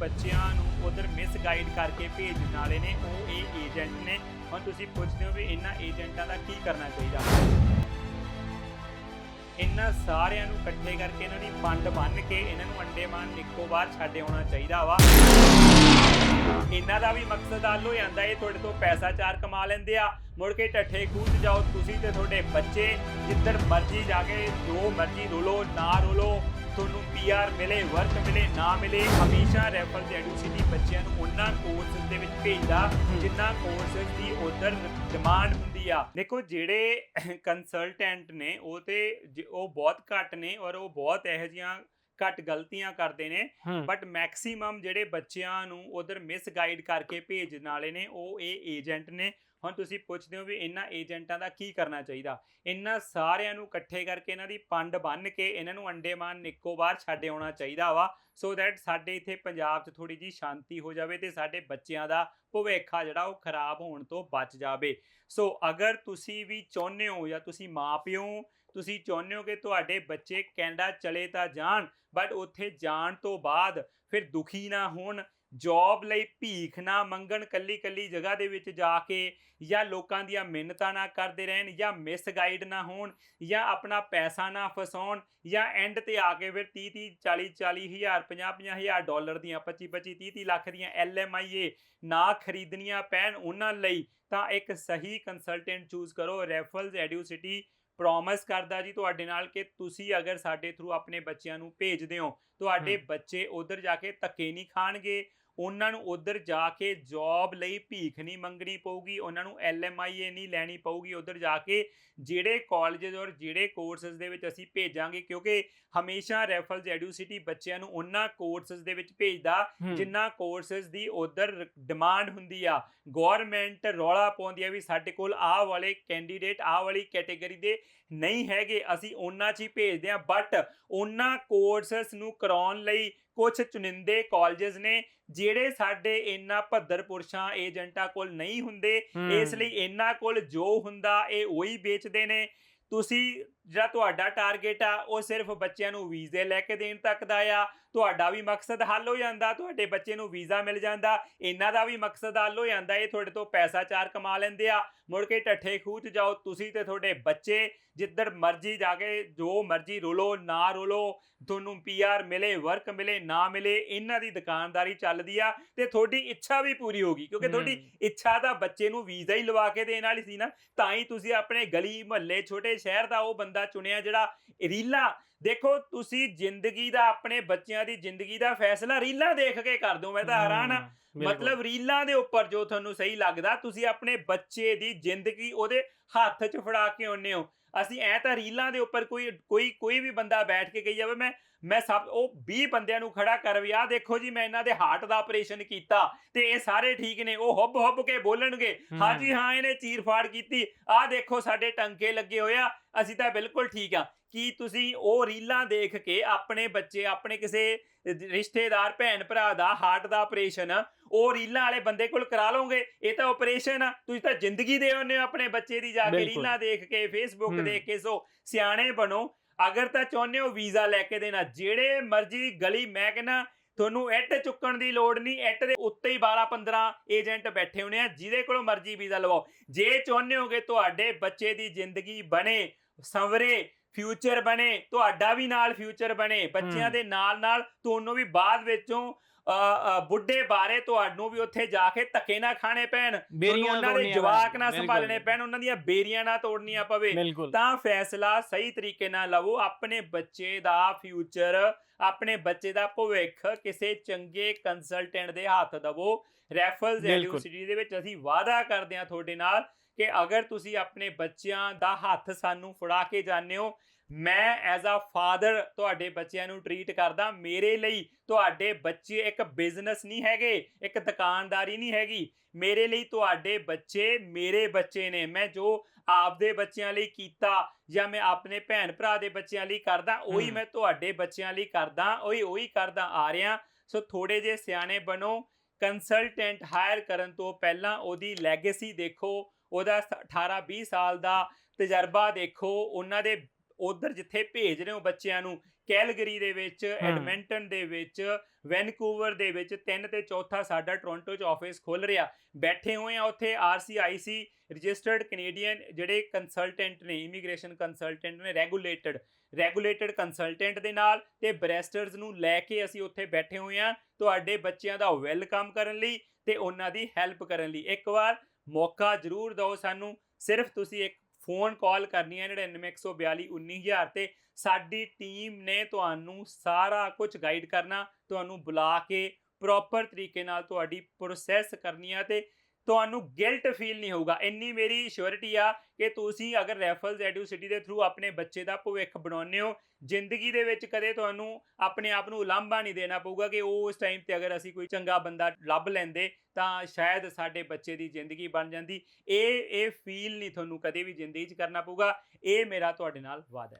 ਬੱਚਿਆਂ ਨੂੰ ਉਧਰ ਮਿਸਗਾਈਡ ਕਰਕੇ ਭੇਜਣ ਵਾਲੇ ਨੇ, ਉਹ ਇਹ ਏਜੰਟ ਨੇ। ਹੁਣ ਤੁਸੀਂ ਪੁੱਛਦੇ ਹੋ ਵੀ ਇਹਨਾਂ ਏਜੰਟਾਂ ਦਾ ਕੀ ਕਰਨਾ ਚਾਹੀਦਾ? ਇਹਨਾਂ ਸਾਰਿਆਂ ਨੂੰ ਇਕੱਠੇ ਕਰਕੇ ਇਹਨਾਂ ਦੀ ਫੰਡ ਬੰਨ ਕੇ ਇਹਨਾਂ ਨੂੰ ਅੰਡੇਮਾਨ ਨਿਕੋਬਾਰ ਛੱਡ ਆਉਣਾ ਚਾਹੀਦਾ ਵਾ। ਇਹਨਾਂ ਦਾ ਵੀ ਮਕਸਦ ਹੱਲ ਹੋ ਜਾਂਦਾ, ਇਹ ਤੁਹਾਡੇ ਤੋਂ ਪੈਸਾ ਚਾਰ ਕਮਾ ਲੈਂਦੇ ਆ। ਮੁੜ ਕੇ ਟੱਠੇ ਖੂਚ ਜਾਓ ਤੁਸੀਂ ਤੇ ਤੁਹਾਡੇ ਬੱਚੇ, ਜਿੱਧਰ ਮਰਜ਼ੀ ਜਾ ਕੇ ਜੋ ਮਰਜ਼ੀ ਰੋਲੋ ਨਾ ਰੋਲੋ ਤੁਹਾਨੂੰ ਪੀਆਰ ਮਿਲੇ ਵਰਕ ਮਿਲੇ, ਨਾ ਮਿਲੇ, ਹਮੇਸ਼ਾ ਰੈਫਰ ਦੇ ਐਡੂਸਿਟੀ ਬੱਚਿਆਂ ਨੂੰ ਉਹਨਾਂ ਕੋਰਸ ਦੇ ਵਿੱਚ ਭੇਜਦਾ, ਜਿੰਨਾ ਕੋਰਸਸ ਦੀ ਉਧਰ ਡਿਮਾਂਡ ਹੁੰਦੀ ਆ। ਦੇਖੋ ਜਿਹੜੇ ਕੰਸਲਟੈਂਟ ਨੇ ਉਹ ਤੇ ਉਹ ਬਹੁਤ ਘੱਟ ਨੇ ਔਰ ਉਹ ਬਹੁਤ ਇਹੋ ਜਿਹੀਆਂ ਘੱਟ ਗਲਤੀਆਂ ਕਰਦੇ ਨੇ। ਬਟ ਮੈਕਸਿਮਮ ਜਿਹੜੇ ਬੱਚਿਆਂ ਨੂੰ ਉਧਰ ਮਿਸਗਾਈਡ ਕਰਕੇ ਭੇਜਣ ਵਾਲੇ ਨੇ ਉਹ ਇਹ ਏਜੰਟ ਨੇ। ਹੁਣ ਤੁਸੀਂ ਪੁੱਛਦੇ ਹੋ ਵੀ ਇਹਨਾਂ ਏਜੰਟਾਂ ਦਾ ਕੀ ਕਰਨਾ ਚਾਹੀਦਾ? ਇਹਨਾਂ ਸਾਰਿਆਂ ਨੂੰ ਇਕੱਠੇ ਕਰਕੇ ਇਹਨਾਂ ਦੀ ਪੰਡ ਬੰਨ ਕੇ ਇਹਨਾਂ ਨੂੰ ਅੰਡੇਮਾਨ ਨਿਕੋਬਾਰ ਛੱਡ ਆਉਣਾ ਚਾਹੀਦਾ ਵਾ ਸੋ ਦੈਟ ਸਾਡੇ ਇੱਥੇ ਪੰਜਾਬ 'ਚ ਥੋੜੀ ਜੀ ਸ਼ਾਂਤੀ ਹੋ ਜਾਵੇ ਤੇ ਸਾਡੇ ਬੱਚਿਆਂ ਦਾ ਭਵਿੱਖ ਆ ਜਿਹੜਾ ਉਹ ਖਰਾਬ ਹੋਣ ਤੋਂ ਬਚ ਜਾਵੇ। ਸੋ ਅਗਰ ਤੁਸੀਂ ਵੀ ਚਾਹੁੰਦੇ ਹੋ ਜਾਂ ਤੁਸੀਂ ਮਾਪਿਓ ਤੁਸੀਂ ਚਾਹੁੰਦੇ ਹੋ ਕਿ ਤੁਹਾਡੇ ਬੱਚੇ ਕੈਨੇਡਾ ਚਲੇ ਤਾਂ ਜਾਣ ਬਟ ਉੱਥੇ ਜਾਣ ਤੋਂ ਬਾਅਦ ਫਿਰ ਦੁਖੀ ਨਾ ਹੋਣ ਜੌਬ ਲਈ ਭੀਖ ਨਾ ਮੰਗਣ ਕੱਲੀ ਕੱਲੀ ਜਗ੍ਹਾ ਦੇ ਵਿੱਚ ਜਾ ਕੇ ਜਾਂ ਲੋਕਾਂ ਦੀਆਂ ਮਿੰਨਤਾਂ ਨਾ ਕਰਦੇ ਰਹਿਣ ਜਾਂ ਮਿਸਗਾਈਡ ਨਾ ਹੋਣ ਜਾਂ ਆਪਣਾ ਪੈਸਾ ਨਾ ਫਸਾਉਣ ਜਾਂ ਐਂਡ ਤੇ ਆ ਕੇ ਫਿਰ 30 30 40 40 ਹਜ਼ਾਰ 50 50 ਹਜ਼ਾਰ ਡਾਲਰ ਦੀਆਂ 25 25 30 30 ਲੱਖ ਦੀਆਂ ਐਲਐਮਆਈਏ ਨਾ ਖਰੀਦਣੀਆਂ ਪੈਣ ਉਹਨਾਂ ਲਈ ਤਾਂ ਇੱਕ ਸਹੀ ਕੰਸਲਟੈਂਟ ਚੂਜ਼ ਕਰੋ ਰੈਫਲਸ ਐਡੂਸਿਟੀ ਪ੍ਰੋਮਿਸ ਕਰਦਾ ਜੀ ਤੁਹਾਡੇ ਨਾਲ ਕਿ ਤੁਸੀਂ ਅਗਰ ਸਾਡੇ ਥਰੂ ਆਪਣੇ ਬੱਚਿਆਂ ਨੂੰ ਭੇਜਦੇ ਹੋ ਤੁਹਾਡੇ। ਬੱਚੇ ਉਧਰ ਜਾ ਕੇ ਧੱਕੇ ਨਹੀਂ ਖਾਣਗੇ ਉਹਨਾਂ ਨੂੰ ਉਧਰ ਜਾ ਕੇ ਜੌਬ ਲਈ ਭੀਖ ਨਹੀਂ ਮੰਗਣੀ ਪਊਗੀ ਉਹਨਾਂ ਨੂੰ ਐਲਐਮਆਈਏ ਨਹੀਂ ਲੈਣੀ ਪਊਗੀ ਉਧਰ ਜਾ ਕੇ ਜਿਹੜੇ ਕਾਲਜਸ ਔਰ ਜਿਹੜੇ ਕੋਰਸਸ ਦੇ ਵਿੱਚ ਅਸੀਂ ਭੇਜਾਂਗੇ ਕਿਉਂਕਿ ਹਮੇਸ਼ਾ ਰੈਫਲਸ ਐਡੂਸਿਟੀ ਬੱਚਿਆਂ ਨੂੰ ਉਹਨਾਂ ਕੋਰਸਸ ਦੇ ਵਿੱਚ ਭੇਜਦਾ ਜਿੰਨਾ ਕੋਰਸਸ ਦੀ ਉਧਰ ਡਿਮਾਂਡ ਹੁੰਦੀ ਆ। ਗਵਰਨਮੈਂਟ ਰੌਲਾ ਪਾਉਂਦੀ ਆ ਵੀ ਸਾਡੇ ਕੋਲ ਆਹ ਵਾਲੇ ਕੈਂਡੀਡੇਟ ਆਹ ਵਾਲੀ ਕੈਟਾਗਰੀ ਦੇ ਨਹੀਂ ਹੈਗੇ ਅਸੀਂ ਉਹਨਾਂ 'ਚ ਹੀ ਭੇਜਦੇ ਆ ਬਟ ਉਹਨਾਂ ਕੋਰਸਸ ਨੂੰ ਕਰਾਉਣ ਲਈ ਕੁਝ ਚੁਣਿੰਦੇ ਕਾਲਜਸ ਨੇ ਜਿਹੜੇ ਸਾਡੇ ਇੰਨਾ ਭੱਦਰ ਪੁਰਸ਼ਾਂ ਏਜੰਟਾਂ ਕੋਲ ਨਹੀਂ ਹੁੰਦੇ ਇਸ ਲਈ ਇਹਨਾਂ ਕੋਲ ਜੋ ਹੁੰਦਾ ਇਹ ਉਹੀ ਵੇਚਦੇ ਨੇ। ਤੁਸੀਂ ਜਿਹੜਾ ਤੁਹਾਡਾ ਟਾਰਗੇਟ ਆ ਉਹ ਸਿਰਫ ਬੱਚਿਆਂ ਨੂੰ ਵੀਜ਼ੇ ਲੈ ਕੇ ਦੇਣ ਤੱਕ ਦਾ ਆ। ਤੁਹਾਡਾ ਵੀ ਮਕਸਦ ਹੱਲ ਹੋ ਜਾਂਦਾ ਤੁਹਾਡੇ ਬੱਚੇ ਨੂੰ ਵੀਜ਼ਾ ਮਿਲ ਜਾਂਦਾ। ਇਹਨਾਂ ਦਾ ਵੀ ਮਕਸਦ ਹੱਲ ਹੋ ਜਾਂਦਾ ਇਹ ਤੁਹਾਡੇ ਤੋਂ ਪੈਸਾ ਚਾਰ ਕਮਾ ਲੈਂਦੇ ਆ। ਮੁੜ ਕੇ ਟੱਠੇ ਖੂਚ ਜਾਓ ਤੁਸੀਂ ਤੇ ਤੁਹਾਡੇ ਬੱਚੇ ਜਿੱਧਰ ਮਰਜ਼ੀ ਜਾ ਕੇ ਜੋ ਮਰਜ਼ੀ ਰੋਲੋ ਨਾ ਰੋਲੋ ਤੁਹਾਨੂੰ ਪੀਆਰ ਮਿਲੇ ਵਰਕ ਮਿਲੇ ਨਾ ਮਿਲੇ ਇਹਨਾਂ ਦੀ ਦੁਕਾਨਦਾਰੀ ਚੱਲਦੀ ਆ ਤੇ ਤੁਹਾਡੀ ਇੱਛਾ ਵੀ ਪੂਰੀ ਹੋਗੀ ਕਿਉਂਕਿ ਤੁਹਾਡੀ ਇੱਛਾ ਤਾਂ ਬੱਚੇ ਨੂੰ ਵੀਜ਼ਾ ਹੀ ਲਵਾ ਕੇ ਦੇਣ ਵਾਲੀ ਸੀ ਨਾ ਤਾਂ ਹੀ ਤੁਸੀਂ ਆਪਣੇ ਗਲੀ ਮੁਹੱਲੇ ਛੋਟੇ ਸ਼ਹਿਰ ਦਾ ਉਹ ਬੰਦਾ ਚੁਣਿਆ ਜਿਹੜਾ ਰੀਲਾਂ। ਦੇਖੋ ਤੁਸੀਂ ਜ਼ਿੰਦਗੀ ਦਾ ਆਪਣੇ ਬੱਚਿਆਂ ਦੀ ਜ਼ਿੰਦਗੀ ਦਾ ਫੈਸਲਾ ਰੀਲਾਂ ਦੇਖ ਕੇ ਕਰ ਦਿਓ ਮੈਂ ਤਾਂ ਹੈਰਾਨ ਆ ਮਤਲਬ ਰੀਲਾਂ ਦੇ ਉੱਪਰ ਜੋ ਤੁਹਾਨੂੰ ਸਹੀ ਲੱਗਦਾ ਤੁਸੀਂ ਆਪਣੇ ਬੱਚੇ ਦੀ ਜ਼ਿੰਦਗੀ ਉਹਦੇ ਹੱਥ 'ਚ ਫੜਾ ਕੇ ਆਉਂਦੇ ਹੋ। ਅਸੀਂ ਐ ਤਾਂ ਰੀਲਾਂ ਦੇ ਉੱਪਰ ਕੋਈ ਕੋਈ ਕੋਈ ਵੀ ਬੰਦਾ ਬੈਠ ਕੇ ਕਹੀ ਜਾਵੇ ਮੈਂ ਮੈਂ ਸਭ ਉਹ 20 ਬੰਦਿਆਂ ਨੂੰ ਖੜਾ ਕਰ ਵੀ ਆ ਦੇਖੋ ਜੀ ਮੈਂ ਇਹਨਾਂ ਦੇ ਹਾਰਟ ਦਾ ਆਪਰੇਸ਼ਨ ਕੀਤਾ ਤੇ ਇਹ ਸਾਰੇ ਠੀਕ ਨੇ ਉਹ ਹੁੱਬ ਹੁੱਬ ਕੇ ਬੋਲਣਗੇ। ਹਾਂਜੀ ਹਾਂ ਇਹਨੇ ਚੀਰ ਫਾੜ ਕੀਤੀ ਆਹ ਦੇਖੋ ਸਾਡੇ ਟੰਕੇ ਲੱਗੇ ਹੋਏ ਆ ਅਸੀਂ ਤਾਂ ਬਿਲਕੁਲ ਠੀਕ ਆ। ਕੀ ਤੁਸੀਂ ਉਹ ਰੀਲਾਂ ਦੇਖ ਕੇ ਆਪਣੇ ਬੱਚੇ ਆਪਣੇ ਕਿਸੇ ਰਿਸ਼ਤੇਦਾਰ ਭੈਣ ਭਰਾ ਦਾ ਹਾਰਟ ਦਾ ਆਪਰੇਸ਼ਨ ਉਹ ਰੀਲਾਂ ਵਾਲੇ ਬੰਦੇ ਕੋਲ ਕਰਾ ਲਓਗੇ ਇਹ ਤਾਂ ਆਪਰੇਸ਼ਨ ਆ ਤੁਸੀਂ ਤਾਂ ਜ਼ਿੰਦਗੀ ਦੇ ਹੋ ਆਪਣੇ ਬੱਚੇ ਦੀ ਜਾ ਕੇ। ਰੀਲਾਂ ਦੇਖ ਕੇ ਫੇਸਬੁੱਕ। ਦੇਖ ਕੇ ਸੋ ਸਿਆਣੇ ਬਣੋ ਅਗਰ ਤਾਂ ਚਾਹੁੰਦੇ ਹੋ ਵੀਜ਼ਾ ਲੈ ਕੇ ਦੇਣਾ ਜਿਹੜੇ ਮਰਜ਼ੀ ਗਲੀ ਮੈਂ ਕਹਿੰਦਾ ਤੁਹਾਨੂੰ ਇੱਟ ਚੁੱਕਣ ਦੀ ਲੋੜ ਨਹੀਂ ਇੱਟ ਦੇ ਉੱਤੇ ਹੀ 12 15 ਏਜੰਟ ਬੈਠੇ ਹੋਣੇ ਆ ਜਿਹਦੇ ਕੋਲੋਂ ਮਰਜ਼ੀ ਵੀਜ਼ਾ ਲਵਾਓ ਜੇ ਚਾਹੁੰਦੇ ਹੋਗੇ ਤੁਹਾਡੇ ਬੱਚੇ ਦੀ ਜ਼ਿੰਦਗੀ ਬਣੇ ਸੰਵਰੇ ਫਿਊਚਰ ਬਣੇ ਤੁਹਾਡਾ ਵੀ ਨਾਲ ਫਿਊਚਰ ਬਣੇ ਬੱਚਿਆਂ। ਦੇ ਨਾਲ ਨਾਲ ਤੁਹਾਨੂੰ ਵੀ ਬਾਅਦ ਵਿੱਚੋਂ ਬੁੱਢੇ ਬਾਰੇ ਤੁਹਾਨੂੰ ਵੀ ਉੱਥੇ ਜਾ ਕੇ ਧੱਕੇ ਨਾ ਖਾਣੇ ਪੈਣ ਤੁਹਾਨੂੰ ਉਹਨਾਂ ਦੇ ਜਵਾਕ ਨਾ। ਸੰਭਾਲਣੇ ਪੈਣ ਉਹਨਾਂ ਦੀਆਂ ਬੇਰੀਆਂ ਨਾ ਤੋੜਨੀਆਂ ਪਵੇ ਤਾਂ ਫੈਸਲਾ ਸਹੀ ਤਰੀਕੇ ਨਾਲ ਲਵੋ ਆਪਣੇ ਬੱਚੇ ਦਾ ਫਿਊਚਰ ਆਪਣੇ ਬੱਚੇ ਦਾ ਭਵਿੱਖ ਕਿਸੇ ਚੰਗੇ ਕੰਸਲਟੈਂਟ ਦੇ ਹੱਥ ਦਵੋ ਰੈਫਲਸ। ਯੂਨੀਵਰਸਿਟੀ ਦੇ ਵਿੱਚ ਅਸੀਂ ਵਾਅਦਾ ਕਰਦੇ ਹਾਂ ਤੁਹਾਡੇ ਨਾਲ ਕਿ ਅਗਰ ਤੁਸੀਂ ਆਪਣੇ ਬੱਚਿਆਂ ਦਾ ਹੱਥ ਸਾਨੂੰ ਫੜਾ ਕੇ ਜਾਂਦੇ ਹੋ ਮੈਂ ਐਜ਼ ਅ ਫਾਦਰ ਤੁਹਾਡੇ ਬੱਚਿਆਂ ਨੂੰ ਟਰੀਟ ਕਰਦਾ ਮੇਰੇ ਲਈ ਤੁਹਾਡੇ ਬੱਚੇ ਇੱਕ ਬਿਜ਼ਨਸ ਨਹੀਂ ਹੈਗੇ ਇੱਕ ਦੁਕਾਨਦਾਰੀ ਨਹੀਂ ਹੈਗੀ। ਮੇਰੇ ਲਈ ਤੁਹਾਡੇ ਬੱਚੇ ਮੇਰੇ ਬੱਚੇ ਨੇ। ਮੈਂ ਜੋ ਆਪਦੇ ਬੱਚਿਆਂ ਲਈ ਕੀਤਾ ਜਾਂ ਮੈਂ ਆਪਣੇ ਭੈਣ ਭਰਾ ਦੇ ਬੱਚਿਆਂ ਲਈ ਕਰਦਾ ਉਹੀ। ਮੈਂ ਤੁਹਾਡੇ ਬੱਚਿਆਂ ਲਈ ਕਰਦਾ ਉਹੀ ਉਹੀ ਕਰਦਾ ਆ ਰਿਹਾ। ਸੋ ਥੋੜੇ ਜੇ ਸਿਆਣੇ ਬਣੋ। ਕੰਸਲਟੈਂਟ ਹਾਇਰ ਕਰਨ ਤੋਂ ਪਹਿਲਾਂ ਉਹਦੀ ਲੈਗੇਸੀ ਦੇਖੋ ਉਹਦਾ 18 20 ਸਾਲ ਦਾ ਤਜਰਬਾ ਦੇਖੋ ਉਹਨਾਂ ਦੇ ਉਧਰ ਜਿੱਥੇ ਭੇਜ ਰਹੇ ਹੋ ਬੱਚਿਆਂ ਨੂੰ ਕੈਲਗਰੀ ਦੇ ਵਿੱਚ ਐਡਮਿੰਟਨ ਦੇ ਵਿੱਚ ਵੈਨਕੂਵਰ ਦੇ ਵਿੱਚ ਤਿੰਨ ਤੇ ਚੌਥਾ ਸਾਡਾ ਟੋਰਾਂਟੋ 'ਚ ਆਫਿਸ ਖੁੱਲ ਰਿਹਾ। ਬੈਠੇ ਹੋਏ ਆ ਉੱਥੇ ਆਰਸੀਆਈਸੀ ਰਜਿਸਟਰਡ ਕੈਨੇਡੀਅਨ ਜਿਹੜੇ ਕੰਸਲਟੈਂਟ ਨੇ ਇਮੀਗ੍ਰੇਸ਼ਨ ਕੰਸਲਟੈਂਟ ਨੇ ਰੈਗੂਲੇਟਡ ਰੈਗੂਲੇਟਡ ਕੰਸਲਟੈਂਟ ਦੇ ਨਾਲ ਤੇ ਬਰੈਸਟਰਸ ਨੂੰ ਲੈ ਕੇ ਅਸੀਂ ਉੱਥੇ ਬੈਠੇ ਹੋਏ ਆ। ਤੁਹਾਡੇ ਬੱਚਿਆਂ ਦਾ ਵੈਲਕਮ ਕਰਨ ਲਈ ਤੇ ਉਹਨਾਂ ਦੀ ਹੈਲਪ ਕਰਨ ਲਈ। ਇੱਕ ਵਾਰ ਮੌਕਾ ਜ਼ਰੂਰ ਦਿਓ ਸਾਨੂੰ। ਸਿਰਫ ਤੁਸੀਂ ਇੱਕ ਫੋਨ ਕਾਲ ਕਰਨੀ ਹੈ 99142 19000 ਤੇ ਸਾਡੀ ਟੀਮ ਨੇ ਤੁਹਾਨੂੰ ਸਾਰਾ ਕੁਝ ਗਾਈਡ ਕਰਨਾ, ਤੁਹਾਨੂੰ ਬੁਲਾ ਕੇ ਪ੍ਰੋਪਰ ਤਰੀਕੇ ਨਾਲ ਤੁਹਾਡੀ ਪ੍ਰੋਸੈਸ ਕਰਨੀ ਆ ਤੇ ਤੁਹਾਨੂੰ ਗਿਲਟ ਫੀਲ ਨਹੀਂ ਹੋਊਗਾ। ਇੰਨੀ ਮੇਰੀ ਸ਼ੋਰਿਟੀ ਆ ਕਿ ਤੁਸੀਂ ਅਗਰ ਰੈਫਲਸ ਐਡੂਸਿਟੀ ਦੇ ਥਰੂ ਆਪਣੇ ਬੱਚੇ ਦਾ ਭਵਿੱਖ ਬਣਾਉਂਦੇ ਹੋ, ਜ਼ਿੰਦਗੀ ਦੇ ਵਿੱਚ ਕਦੇ ਤੁਹਾਨੂੰ ਆਪਣੇ ਆਪ ਨੂੰ ਉਲਾਂਭਾ ਨਹੀਂ ਦੇਣਾ ਪਊਗਾ ਕਿ ਉਹ ਉਸ ਟਾਈਮ ਤੇ ਅਗਰ ਅਸੀਂ ਕੋਈ ਚੰਗਾ ਬੰਦਾ ਲੱਭ ਲੈਂਦੇ, ਤਾਂ ਸ਼ਾਇਦ ਸਾਡੇ ਬੱਚੇ ਦੀ ਜ਼ਿੰਦਗੀ ਬਣ ਜਾਂਦੀ। ਇਹ ਇਹ ਫੀਲ ਨਹੀਂ ਤੁਹਾਨੂੰ ਕਦੇ ਵੀ ਜ਼ਿੰਦਗੀ 'ਚ ਕਰਨਾ ਪਊਗਾ। ਇਹ ਮੇਰਾ ਤੁਹਾਡੇ ਨਾਲ ਵਾਅਦਾ ਹੈ।